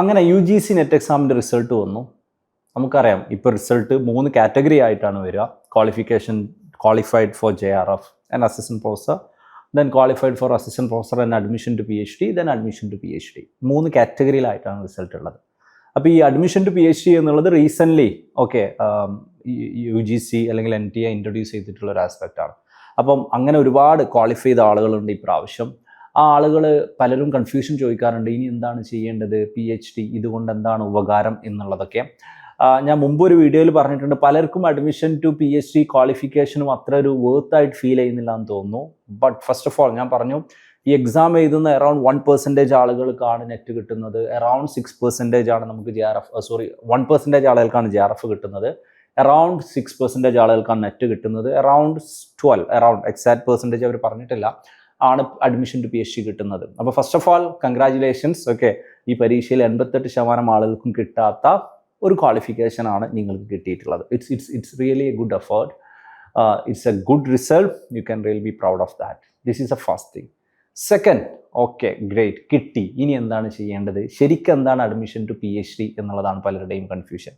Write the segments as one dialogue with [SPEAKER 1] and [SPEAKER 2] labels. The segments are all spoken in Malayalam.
[SPEAKER 1] അങ്ങനെ യു ജി സി നെറ്റ് എക്സാമിന്റെ റിസൾട്ട് വന്നു. നമുക്കറിയാം ഇപ്പോൾ റിസൾട്ട് മൂന്ന് കാറ്റഗറി ആയിട്ടാണ് വരിക. Qualification qualified for J R F and assistant professor then qualified for assistant professor and admission to P H D then admission to P H D മൂന്ന് കാറ്റഗറിയിലായിട്ടാണ് റിസൾട്ട് ഉള്ളത്. അപ്പോൾ ഈ admission to P H D എന്നുള്ളത് recently okay U G C അല്ലെങ്കിൽ എൻ ടി എ ഇൻട്രൊഡ്യൂസ് ചെയ്തിട്ടുള്ള ഒരു ആസ്പെക്റ്റാണ് അപ്പം അങ്ങനെ ഒരുപാട് ക്വാളിഫൈ ചെയ്ത ആളുകളുണ്ട് ഈ പ്രാവശ്യം. ആ ആളുകൾ പലരും കൺഫ്യൂഷൻ ചോദിക്കാറുണ്ട് ഇനി എന്താണ് ചെയ്യേണ്ടത്? പി എച്ച് ഡി ഇതുകൊണ്ട് എന്താണ് ഉപകാരം? എന്നുള്ളതൊക്കെ. ഞാൻ മുമ്പ് ഒരു വീഡിയോയിൽ പറഞ്ഞിട്ടുണ്ട് പലർക്കും admission to P H D ക്വാളിഫിക്കേഷനും അത്ര ഒരു വേർത്ത് ആയിട്ട് ഫീൽ ചെയ്യുന്നില്ല എന്ന് തോന്നുന്നു. ബട്ട് ഫസ്റ്റ് ഓഫ് ഓൾ ഞാൻ പറഞ്ഞു ഈ എക്സാം എഴുതുന്ന അറൗണ്ട് വൺ പെർസെന്റേജ് ആളുകൾക്കാണ് നെറ്റ് കിട്ടുന്നത്. അറൗണ്ട് സിക്സ് പെർസെന്റേജ് ആണ് നമുക്ക് J R F sorry one percentage ആളുകൾക്കാണ് ജെ ആർ എഫ് കിട്ടുന്നത്. അറൗണ്ട് സിക്സ് പെർസെന്റേജ് ആളുകൾക്കാണ് നെറ്റ് കിട്ടുന്നത്. Around twelve around exact percentage അവർ പറഞ്ഞിട്ടില്ല. ആണ് admission to P H D കിട്ടുന്നത്. അപ്പോൾ first of all congratulations okay ഈ പരീക്ഷയിൽ എൺപത്തെട്ട് ശതമാനം ആളുകൾക്കും കിട്ടാത്ത ഒരു ക്വാളിഫിക്കേഷൻ ആണ് നിങ്ങൾക്ക് കിട്ടിയിട്ടുള്ളത്. It's it's it's really a good effort it's a good result you can real be proud of that this is a first thing second okay great കിട്ടി. ഇനി എന്താണ് ചെയ്യേണ്ടത്? ശരിക്കും എന്താണ് admission to P H D എന്നുള്ളതാണ് പലരുടെയും confusion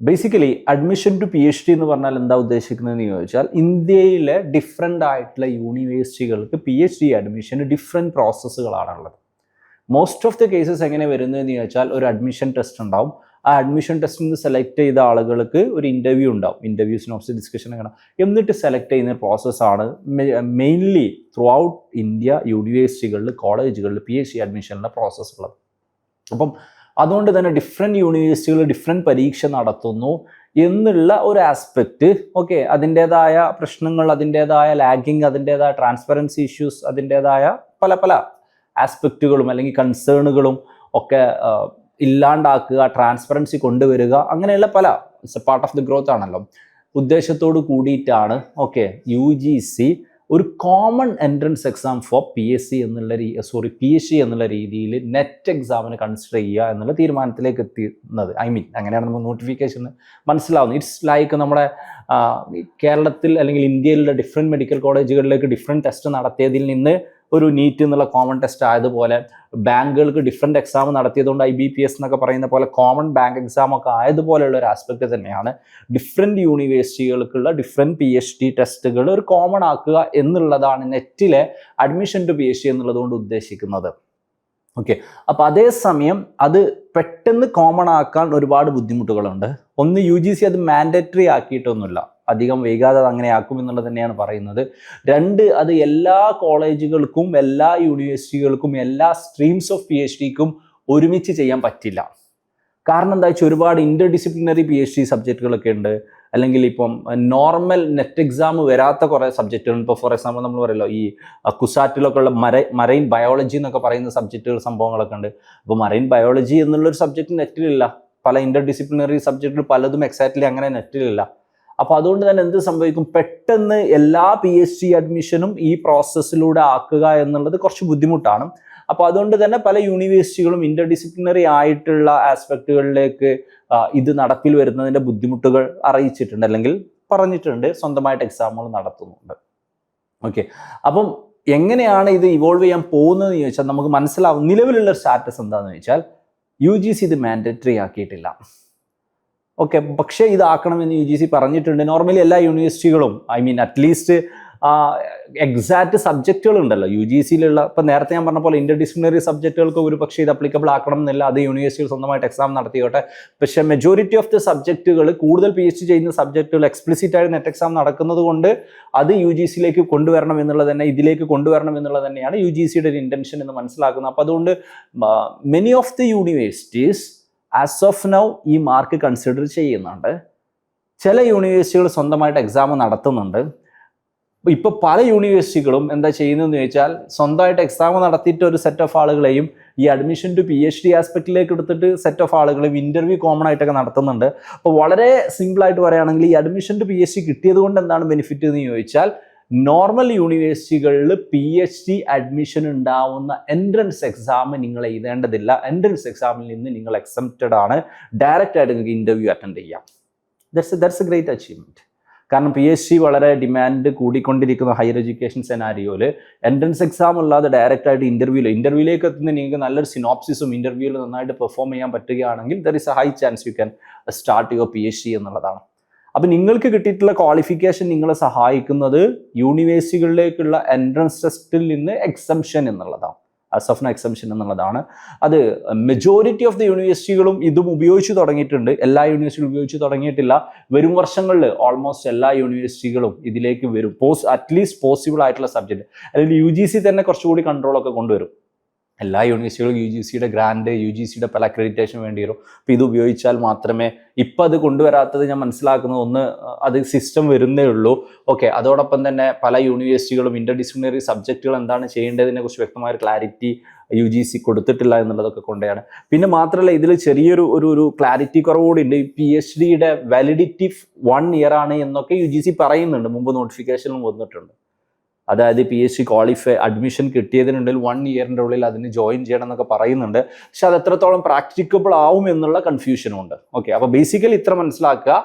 [SPEAKER 1] basically admission to P H D എന്ന് പറഞ്ഞാൽ എന്താ ഉദ്ദേശിക്കുന്നതെന്ന് ചോദിച്ചാൽ ഇന്ത്യയിലെ ഡിഫറെന്റ് ആയിട്ടുള്ള യൂണിവേഴ്സിറ്റികൾക്ക് പി എച്ച് ഡി അഡ്മിഷന് ഡിഫറെന്റ് പ്രോസസ്സുകളാണുള്ളത് മോസ്റ്റ് ഓഫ് ദി കേസസ് എങ്ങനെ വരുന്നതെന്ന് ചോദിച്ചാൽ ഒരു അഡ്മിഷൻ ടെസ്റ്റ് ഉണ്ടാവും. ആ അഡ്മിഷൻ ടെസ്റ്റിൽ നിന്ന് സെലക്ട് ചെയ്ത ആളുകൾക്ക് ഒരു ഇന്റർവ്യൂ ഉണ്ടാവും. ഇന്റർവ്യൂസ് നോട്ട്സ് ഡിസ്കഷൻ അങ്ങനെ എന്നിട്ട് സെലക്ട് ചെയ്യുന്ന പ്രോസസ്സാണ് മെയിൻലി ത്രൂ ഔട്ട് ഇന്ത്യ യൂണിവേഴ്സിറ്റികളിൽ കോളേജുകളിൽ പി എച്ച് ഡി അഡ്മിഷനുള്ള പ്രോസസ്സുള്ളത് അപ്പം അതുകൊണ്ട് തന്നെ ഡിഫറെന്റ് യൂണിവേഴ്സിറ്റികൾ ഡിഫറെന്റ് പരീക്ഷ നടത്തുന്നു എന്നുള്ള ഒരു ആസ്പെക്റ്റ് ഓക്കെ അതിന്റേതായ പ്രശ്നങ്ങൾ അതിന്റേതായ ലാഗിങ് അതിന്റേതായ ട്രാൻസ്പെറൻസി ഇഷ്യൂസ് അതിന്റേതായ പല പല ആസ്പെക്റ്റുകളും അല്ലെങ്കിൽ കൺസേണുകളും ഒക്കെ ഇല്ലാണ്ടാക്കുക ട്രാൻസ്പെറൻസി കൊണ്ടുവരിക അങ്ങനെയുള്ള പല it's a part of the growth ആണല്ലോ. ഉദ്ദേശത്തോട് കൂടിയിട്ടാണ് ഓക്കെ യു ജി സി ഒരു common entrance exam for P S C എന്നുള്ള രീ സോറി പി എസ് സി എന്നുള്ള രീതിയിൽ നെറ്റ് എക്സാമിന് കൺസിഡർ ചെയ്യുക എന്നുള്ള തീരുമാനത്തിലേക്ക് എത്തുന്നത് ഐ മീൻ അങ്ങനെയാണ് നമുക്ക് നോട്ടിഫിക്കേഷൻ മനസ്സിലാവുന്നത്. ഇറ്റ്സ് ലൈക്ക് നമ്മുടെ കേരളത്തിൽ അല്ലെങ്കിൽ ഇന്ത്യയിലുള്ള ഡിഫറെന്റ് മെഡിക്കൽ കോളേജുകളിലേക്ക് ഡിഫറെന്റ് ടെസ്റ്റ് നടത്തിയതിൽ നിന്ന് ഒരു നീറ്റ് എന്നുള്ള കോമൺ ടെസ്റ്റ് ആയതുപോലെ ബാങ്കുകൾക്ക് ഡിഫറെന്റ് എക്സാം നടത്തിയതുകൊണ്ട് ഐ ബി പി എസ് എന്നൊക്കെ പറയുന്ന പോലെ കോമൺ ബാങ്ക് എക്സാം ഒക്കെ ആയതുപോലെയുള്ള ഒരു ആസ്പെക്ട് തന്നെയാണ്. ഡിഫറെന്റ് യൂണിവേഴ്സിറ്റികൾക്കുള്ള ഡിഫറെന്റ് പി എച്ച് ഡി ടെസ്റ്റുകൾ ഒരു കോമൺ ആക്കുക എന്നുള്ളതാണ് നെറ്റിലെ admission to P H D എന്നുള്ളതുകൊണ്ട് ഉദ്ദേശിക്കുന്നത്. ഓക്കെ അപ്പം അതേസമയം അത് പെട്ടെന്ന് കോമൺ ആക്കാൻ ഒരുപാട് ബുദ്ധിമുട്ടുകളുണ്ട്. ഒന്ന് യു ജി സി അത് മാൻഡറ്ററി ആക്കിയിട്ടൊന്നുമില്ല. അധികം വൈകാതെ അങ്ങനെ ആക്കും എന്നുള്ളത് തന്നെയാണ് പറയുന്നത്. രണ്ട് അത് എല്ലാ കോളേജുകൾക്കും എല്ലാ യൂണിവേഴ്സിറ്റികൾക്കും എല്ലാ സ്ട്രീംസ് ഓഫ് പി എച്ച് ഡിക്കും ഒരുമിച്ച് ചെയ്യാൻ പറ്റില്ല. കാരണം എന്താ വെച്ചാൽ ഒരുപാട് interdisciplinary P H D സബ്ജക്റ്റുകളൊക്കെ ഉണ്ട്. അല്ലെങ്കിൽ ഇപ്പം നോർമൽ നെറ്റ് എക്സാം വരാത്ത കുറേ സബ്ജക്റ്റുകൾ. ഇപ്പോൾ ഫോർ എക്സാമ്പിൾ നമ്മൾ പറയല്ലോ ഈ കുസാറ്റിലൊക്കെ ഉള്ള മര മറൈൻ ബയോളജി എന്നൊക്കെ പറയുന്ന സബ്ജക്റ്റുകൾ സംഭവങ്ങളൊക്കെ ഉണ്ട്. അപ്പോൾ മറൈൻ ബയോളജി എന്നുള്ളൊരു സബ്ജക്റ്റ് നെറ്റിലില്ല പല ഇന്റർ ഡിസിപ്ലിനറി സബ്ജക്റ്റുകൾ പലതും എക്സാക്ട്ലി അങ്ങനെ നെറ്റിലില്ല അപ്പോൾ അതുകൊണ്ട് തന്നെ എന്ത് സംഭവിക്കും? പെട്ടെന്ന് എല്ലാ പി എച്ച് ഡി അഡ്മിഷനും ഈ പ്രോസസ്സിലൂടെ ആക്കുക എന്നുള്ളത് കുറച്ച് ബുദ്ധിമുട്ടാണ്. അപ്പോൾ അതുകൊണ്ട് തന്നെ പല യൂണിവേഴ്സിറ്റികളും ഇന്റർ ഡിസിപ്ലിനറി ആയിട്ടുള്ള ആസ്പെക്റ്റുകളിലേക്ക് ഇത് നടപ്പിൽ വരുന്നതിന്റെ ബുദ്ധിമുട്ടുകൾ അറിയിച്ചിട്ടുണ്ട് അല്ലെങ്കിൽ പറഞ്ഞിട്ടുണ്ട്. സ്വന്തമായിട്ട് എക്സാമുകൾ നടത്തുന്നുണ്ട്. ഓക്കെ അപ്പം എങ്ങനെയാണ് ഇത് ഇവോൾവ് ചെയ്യാൻ പോകുന്നതെന്ന് ചോദിച്ചാൽ നമുക്ക് മനസ്സിലാവും. നിലവിലുള്ള സ്റ്റാറ്റസ് എന്താണെന്ന് ചോദിച്ചാൽ യു ജി സി ഇത് മാൻഡറ്ററി ആക്കിയിട്ടില്ല. ഓക്കെ പക്ഷേ ഇതാക്കണമെന്ന് യു ജി സി പറഞ്ഞിട്ടുണ്ട്. നോർമലി എല്ലാ യൂണിവേഴ്സിറ്റികളും I mean at least exact സബ്ജക്റ്റുകൾ ഉണ്ടല്ലോ യു ജി സിയിലുള്ള ഇപ്പം നേരത്തെ ഞാൻ പറഞ്ഞ പോലെ ഇന്റർ ഡിസിപ്ലിനറി സബ്ജക്റ്റുകൾക്ക് ഒരു പക്ഷേ ഇത് അപ്ലിക്കബിൾ ആക്കണം എന്നില്ല. അത് യൂണിവേഴ്സിറ്റികൾ സ്വന്തമായിട്ട് എക്സാം നടത്തിയോട്ടെ പക്ഷേ മെജോറിറ്റി ഓഫ് ദി സബ്ജക്റ്റുകൾ കൂടുതൽ പി എച്ച് ചെയ്യുന്ന സബ്ജക്റ്റുകൾ എക്സ്പ്ലിസിറ്റ് നെറ്റ് എക്സാം നടക്കുന്നത് കൊണ്ട് അത് യു ജി സിയിലേക്ക് കൊണ്ടുവരണം എന്നുള്ളത് തന്നെ ഇതിലേക്ക് കൊണ്ടുവരണം എന്നുള്ളത് തന്നെയാണ് യു ജി സിയുടെ ഒരു ഇന്റൻഷൻ എന്ന് മനസ്സിലാക്കുന്നത്. അപ്പോൾ അതുകൊണ്ട് many of the universities as of now ഈ മാർക്ക് കൺസിഡർ ചെയ്യുന്നുണ്ട്. ചില യൂണിവേഴ്സിറ്റികൾ സ്വന്തമായിട്ട് എക്സാം നടത്തുന്നുണ്ട്. ഇപ്പോൾ പല യൂണിവേഴ്സിറ്റികളും എന്താ ചെയ്യുന്നതെന്ന് ചോദിച്ചാൽ സ്വന്തമായിട്ട് എക്സാം നടത്തിയിട്ട് ഒരു സെറ്റ് ഓഫ് ആളുകളെയും ഈ admission to P H D ആസ്പെക്റ്റിലേക്ക് എടുത്തിട്ട് സെറ്റ് ഓഫ് ആളുകളെയും ഇന്റർവ്യൂ കോമൺ ആയിട്ടൊക്കെ നടത്തുന്നുണ്ട്. അപ്പോൾ വളരെ സിമ്പിളായിട്ട് പറയുകയാണെങ്കിൽ ഈ admission to P H D കിട്ടിയത് കൊണ്ട് എന്താണ് ബെനിഫിറ്റ് എന്ന് ചോദിച്ചാൽ നോർമൽ യൂണിവേഴ്സിറ്റികളിൽ പി എച്ച് ഡി അഡ്മിഷൻ ഉണ്ടാവുന്ന എൻട്രൻസ് എക്സാം നിങ്ങൾ എഴുതേണ്ടതില്ല. എൻട്രൻസ് എക്സാമിൽ നിന്ന് നിങ്ങൾ എക്സെപ്റ്റഡ് ആണ്. ഡയറക്റ്റ് ആയിട്ട് നിങ്ങൾക്ക് ഇന്റർവ്യൂ അറ്റൻഡ് ചെയ്യാം. That's that's a great achievement കാരണം പി എച്ച് ഡി വളരെ ഡിമാൻഡ് കൂടിക്കൊണ്ടിരിക്കുന്ന ഹയർ എഡ്യൂക്കേഷൻ സെനാരിയോയിൽ എൻട്രൻസ് എക്സാം അല്ലാതെ ഡയറക്റ്റ് ആയിട്ട് ഇന്റർവ്യൂവിൽ ഇന്റർവ്യൂവിലേക്ക് എത്തുന്ന നിങ്ങൾക്ക് നല്ലൊരു സിനോപ്സിസും ഇന്റർവ്യൂവിൽ നന്നായിട്ട് പെർഫോം ചെയ്യാൻ പറ്റുകയാണെങ്കിൽ there is a high chance you can start your P H D എന്നുള്ളതാണ്. അപ്പം നിങ്ങൾക്ക് കിട്ടിയിട്ടുള്ള ക്വാളിഫിക്കേഷൻ നിങ്ങളെ സഹായിക്കുന്നത് യൂണിവേഴ്സിറ്റികളിലേക്കുള്ള എൻട്രൻസ് ടെസ്റ്റിൽ നിന്ന് എക്സംഷൻ എന്നുള്ളതാണ്. അസഫ്ന എക്സംഷൻ എന്നുള്ളതാണ്. അത് മെജോറിറ്റി ഓഫ് ദി യൂണിവേഴ്സിറ്റികളും ഇതും ഉപയോഗിച്ച് തുടങ്ങിയിട്ടുണ്ട്. എല്ലാ യൂണിവേഴ്സിറ്റികളും ഉപയോഗിച്ച് തുടങ്ങിയിട്ടില്ല. വരും വർഷങ്ങളിൽ ഓൾമോസ്റ്റ് എല്ലാ യൂണിവേഴ്സിറ്റികളും ഇതിലേക്ക് വരും. പോസ് അറ്റ്ലീസ്റ്റ് പോസിബിൾ ആയിട്ടുള്ള സബ്ജക്റ്റ് അല്ലെങ്കിൽ യു ജി സി തന്നെ കുറച്ചുകൂടി കൺട്രോളൊക്കെ കൊണ്ടുവരും. എല്ലാ യൂണിവേഴ്സിറ്റികളും യു ജി സിയുടെ ഗ്രാൻഡ് യു ജി സിയുടെ പല അക്രഡിറ്റേഷൻ വേണ്ടി വരും. അപ്പോൾ ഇത് ഉപയോഗിച്ചാൽ മാത്രമേ ഇപ്പം അത് കൊണ്ടുവരാത്തത് ഞാൻ മനസ്സിലാക്കുന്നത് ഒന്ന് അത് സിസ്റ്റം വരുന്നേ ഉള്ളൂ. ഓക്കെ അതോടൊപ്പം തന്നെ പല യൂണിവേഴ്സിറ്റികളും ഇന്റർ ഡിസിപ്ലിനറി സബ്ജക്റ്റുകൾ എന്താണ് ചെയ്യേണ്ടതിനെ കുറിച്ച് വ്യക്തമായ ഒരു ക്ലാരിറ്റി യു ജി സി കൊടുത്തിട്ടില്ല എന്നുള്ളതൊക്കെ കൊണ്ടാണ്. പിന്നെ മാത്രമല്ല ഇതിൽ ചെറിയൊരു ഒരു ഒരു ക്ലാരിറ്റി കുറവുകൂടി ഉണ്ട് ഈ പി എച്ച് ഡിയുടെ വാലിഡിറ്റി വൺ ഇയർ ആണ് എന്നൊക്കെ യു ജി സി പറയുന്നുണ്ട്. മുമ്പ് നോട്ടിഫിക്കേഷനിലും വന്നിട്ടുണ്ട്. അതായത് P S C qualify admission കിട്ടിയതിനുള്ളിൽ one ഇയറിന്റെ ഉള്ളിൽ അതിന് ജോയിൻ ചെയ്യണം എന്നൊക്കെ പറയുന്നുണ്ട്. പക്ഷെ അത് എത്രത്തോളം പ്രാക്ടിക്കബിൾ ആവും എന്നുള്ള കൺഫ്യൂഷനും ഉണ്ട്. ഓക്കെ അപ്പോൾ ബേസിക്കലി ഇത്ര മനസ്സിലാക്കുക.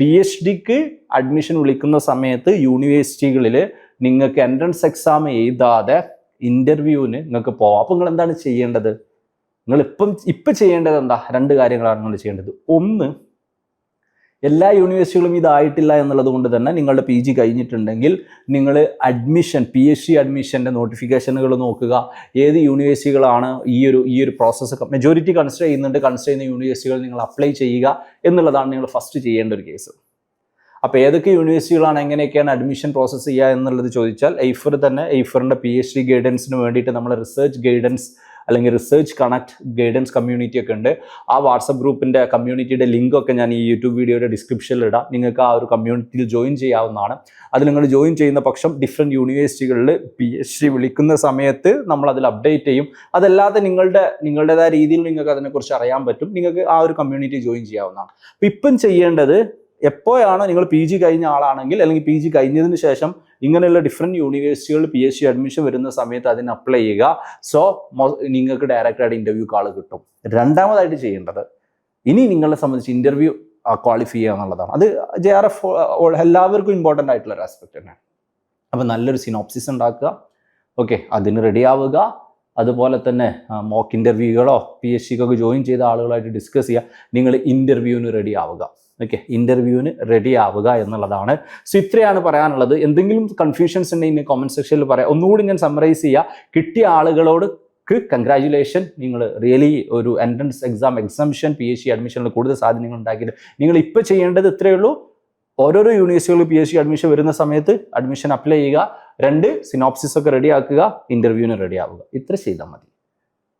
[SPEAKER 1] പി എച്ച് ഡിക്ക് അഡ്മിഷൻ വിളിക്കുന്ന സമയത്ത് യൂണിവേഴ്സിറ്റികളിൽ നിങ്ങൾക്ക് എൻട്രൻസ് എക്സാം എഴുതാതെ ഇന്റർവ്യൂവിന് നിങ്ങൾക്ക് പോവാം. അപ്പോൾ നിങ്ങൾ എന്താണ് ചെയ്യേണ്ടത്? നിങ്ങൾ ഇപ്പം ഇപ്പം ചെയ്യേണ്ടത് എന്താ? രണ്ട് കാര്യങ്ങളാണ് നിങ്ങൾ ചെയ്യേണ്ടത്. ഒന്ന് എല്ലാ യൂണിവേഴ്സിറ്റികളും ഇതായിട്ടില്ല എന്നുള്ളത് കൊണ്ട് തന്നെ നിങ്ങളുടെ പി ജി കഴിഞ്ഞിട്ടുണ്ടെങ്കിൽ നിങ്ങൾ അഡ്മിഷൻ പി എസ് സി അഡ്മിഷന്റെ നോട്ടിഫിക്കേഷനുകൾ നോക്കുക. ഏത് യൂണിവേഴ്സിറ്റികളാണ് ഈ ഒരു ഈ ഒരു പ്രോസസ്സ് മെജോറിറ്റി കൺസിഡർ ചെയ്യുന്നുണ്ട്. കൺസിഡർ ചെയ്യുന്ന യൂണിവേഴ്സിറ്റികൾ നിങ്ങൾ അപ്ലൈ ചെയ്യുക എന്നുള്ളതാണ് നിങ്ങൾ ഫസ്റ്റ് ചെയ്യേണ്ട ഒരു കേസ് അപ്പോൾ ഏതൊക്കെ യൂണിവേഴ്സിറ്റികളാണ് എങ്ങനെയൊക്കെയാണ് അഡ്മിഷൻ പ്രോസസ്സ് ചെയ്യുക എന്നുള്ളത് ചോദിച്ചാൽ എയ്ഫർ തന്നെ എയ്ഫറിന്റെ പി എച്ച് ഡി ഗൈഡൻസിന് വേണ്ടിയിട്ട് നമ്മൾ റിസർച്ച് ഗൈഡൻസ് അല്ലെങ്കിൽ റിസർച്ച് കണക്ട് ഗൈഡൻസ് കമ്മ്യൂണിറ്റി ഒക്കെ ഉണ്ട്. ആ വാട്സപ്പ് ഗ്രൂപ്പിന്റെ കമ്മ്യൂണിറ്റിയുടെ ലിങ്ക് ഒക്കെ ഞാൻ ഈ യൂട്യൂബ് വീഡിയോയുടെ ഡിസ്ക്രിപ്ഷനിൽ ഇടാം. നിങ്ങൾക്ക് ആ ഒരു കമ്മ്യൂണിറ്റിയിൽ ജോയിൻ ചെയ്യാവുന്നതാണ്. അത് നിങ്ങൾ ജോയിൻ ചെയ്യുന്ന പക്ഷം ഡിഫറെന്റ് യൂണിവേഴ്സിറ്റികളിൽ പി എച്ച് ഡി വിളിക്കുന്ന സമയത്ത് നമ്മൾ അതിൽ അപ്ഡേറ്റ് ചെയ്യും. അതല്ലാതെ നിങ്ങളുടെ നിങ്ങളുടേതായ രീതിയിൽ നിങ്ങൾക്ക് അതിനെക്കുറിച്ച് അറിയാൻ പറ്റും. നിങ്ങൾക്ക് ആ ഒരു കമ്മ്യൂണിറ്റി ജോയിൻ ചെയ്യാവുന്നതാണ്. അപ്പം ഇപ്പം ചെയ്യേണ്ടത് എപ്പോഴാണോ നിങ്ങൾ പി ജി കഴിഞ്ഞ ആളാണെങ്കിൽ അല്ലെങ്കിൽ പി ജി കഴിഞ്ഞതിന് ശേഷം ഇങ്ങനെയുള്ള ഡിഫറെന്റ് യൂണിവേഴ്സിറ്റികളിൽ പി എസ് സി അഡ്മിഷൻ വരുന്ന സമയത്ത് അതിന് അപ്ലൈ ചെയ്യുക. സോ നിങ്ങൾക്ക് ഡയറക്റ്റായിട്ട് ഇന്റർവ്യൂ കാൾ കിട്ടും. രണ്ടാമതായിട്ട് ചെയ്യേണ്ടത് ഇനി നിങ്ങളെ സംബന്ധിച്ച് ഇന്റർവ്യൂ ക്വാളിഫൈ ചെയ്യുക എന്നുള്ളതാണ്. അത് ജെ ആർ എഫ് എല്ലാവർക്കും ഇമ്പോർട്ടന്റ് ആയിട്ടുള്ള ഒരു ആസ്പെക്ട് തന്നെയാണ് അപ്പോൾ നല്ലൊരു സിനോപ്സിസ് ഉണ്ടാക്കുക. ഓക്കെ അതിന് റെഡിയാവുക അതുപോലെ തന്നെ മോക്ക് ഇന്റർവ്യൂകളോ പി എസ് സിക്കൊക്കെ ജോയിൻ ചെയ്ത ആളുകളായിട്ട് ഡിസ്കസ് ചെയ്യുക. നിങ്ങൾ ഇന്റർവ്യൂവിന് റെഡി ആവുക. ഓക്കെ ഇന്റർവ്യൂവിന് റെഡി ആവുക എന്നുള്ളതാണ്. സോ ഇത്രയാണ് പറയാനുള്ളത്. എന്തെങ്കിലും കൺഫ്യൂഷൻസ് ഉണ്ടെങ്കിൽ കോമന്റ് സെക്ഷനിൽ പറയാം. ഒന്നുകൂടി ഞാൻ സമ്മറൈസ് ചെയ്യുക കിട്ടിയ ആളുകളോട് കൺഗ്രാജുലേഷൻ നിങ്ങൾ റിയലി ഒരു entrance exam examination P H D അഡ്മിഷനിൽ കൂടുതൽ സാധനങ്ങൾ ഉണ്ടാക്കിയിട്ട് നിങ്ങൾ ഇപ്പോൾ ചെയ്യേണ്ടത് ഇത്രയേ ഉള്ളൂ. ഓരോരോ യൂണിവേഴ്സിറ്റികളിൽ പി എച്ച് ഡി അഡ്മിഷൻ വരുന്ന സമയത്ത് അഡ്മിഷൻ അപ്ലൈ ചെയ്യുക. രണ്ട് സിനോപ്സിസ് ഒക്കെ റെഡി ആക്കുക. ഇന്റർവ്യൂവിന് റെഡി ആവുക. ഇത്ര ചെയ്താൽ മതി.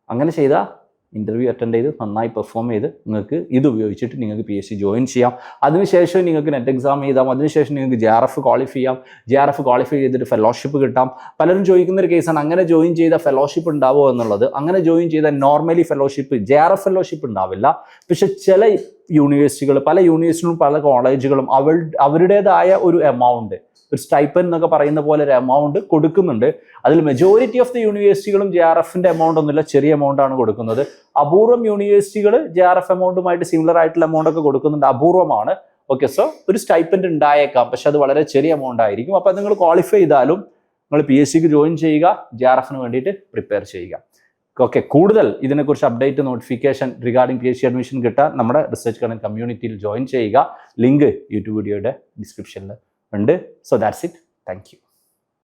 [SPEAKER 1] അങ്ങനെ ചെയ്താൽ ഇന്റർവ്യൂ അറ്റൻഡ് ചെയ്ത് നന്നായി പെർഫോം ചെയ്ത് നിങ്ങൾക്ക് ഇത് ഉപയോഗിച്ചിട്ട് നിങ്ങൾക്ക് പി എസ് സി ജോയിൻ ചെയ്യാം. അതിനുശേഷം നിങ്ങൾക്ക് നെറ്റ് എക്സാം എഴുതാം. അതിനുശേഷം നിങ്ങൾക്ക് ജെ ആർ എഫ് ക്വാളിഫൈ ചെയ്യാം. ജെ ആർ എഫ് ക്വാളിഫൈ ചെയ്തിട്ട് ഫെലോഷിപ്പ് കിട്ടാം. പലരും ചോദിക്കുന്ന ഒരു കേസാണ് അങ്ങനെ ജോയിൻ ചെയ്ത ഫെലോഷിപ്പ് ഉണ്ടാവുമോ എന്നുള്ളത്. അങ്ങനെ ജോയിൻ ചെയ്ത normally fellowship J R F fellowship ഉണ്ടാവില്ല. പക്ഷെ ചില യൂണിവേഴ്സിറ്റികൾ പല യൂണിവേഴ്സിറ്റികളും പല കോളേജുകളും അവൾ അവരുടേതായ ഒരു എമൗണ്ട് ഒരു സ്റ്റൈപ്പൻ എന്നൊക്കെ പറയുന്ന പോലെ ഒരു എമൗണ്ട് കൊടുക്കുന്നുണ്ട്. അതിൽ മെജോറിറ്റി ഓഫ് ദി യൂണിവേഴ്സിറ്റികളും ജെ ആർ എഫിന്റെ എമൗണ്ട് ഒന്നുമില്ല ചെറിയ എമൗണ്ട് ആണ് കൊടുക്കുന്നത്. അപൂർവം യൂണിവേഴ്സിറ്റികൾ ജെ ആർ എഫ് എമൗണ്ടുമായിട്ട് സിമിലർ ആയിട്ടുള്ള എമൗണ്ട് ഒക്കെ കൊടുക്കുന്നുണ്ട് അപൂർവമാണ്. ഓക്കെ സോ ഒരു സ്റ്റൈപ്പൻഡ് ഉണ്ടായേക്കാം പക്ഷെ അത് വളരെ ചെറിയ എമൗണ്ട് ആയിരിക്കും. അപ്പോൾ നിങ്ങൾ ക്വാളിഫൈ ചെയ്താലും നിങ്ങൾ പി എസ് സിക്ക് ജോയിൻ ചെയ്യുക ജെ ആർ എഫിന് വേണ്ടിയിട്ട് പ്രിപ്പയർ ചെയ്യുക. ഓക്കെ കൂടുതൽ ഇതിനെക്കുറിച്ച് update notification regarding P H admission കിട്ടാൻ നമ്മുടെ റിസർച്ച് കണൻ കമ്മ്യൂണിറ്റിയിൽ ജോയിൻ ചെയ്യുക. ലിങ്ക് യൂട്യൂബ് വീഡിയോയുടെ ഡിസ്ക്രിപ്ഷനിൽ ഉണ്ട്. So that's it thank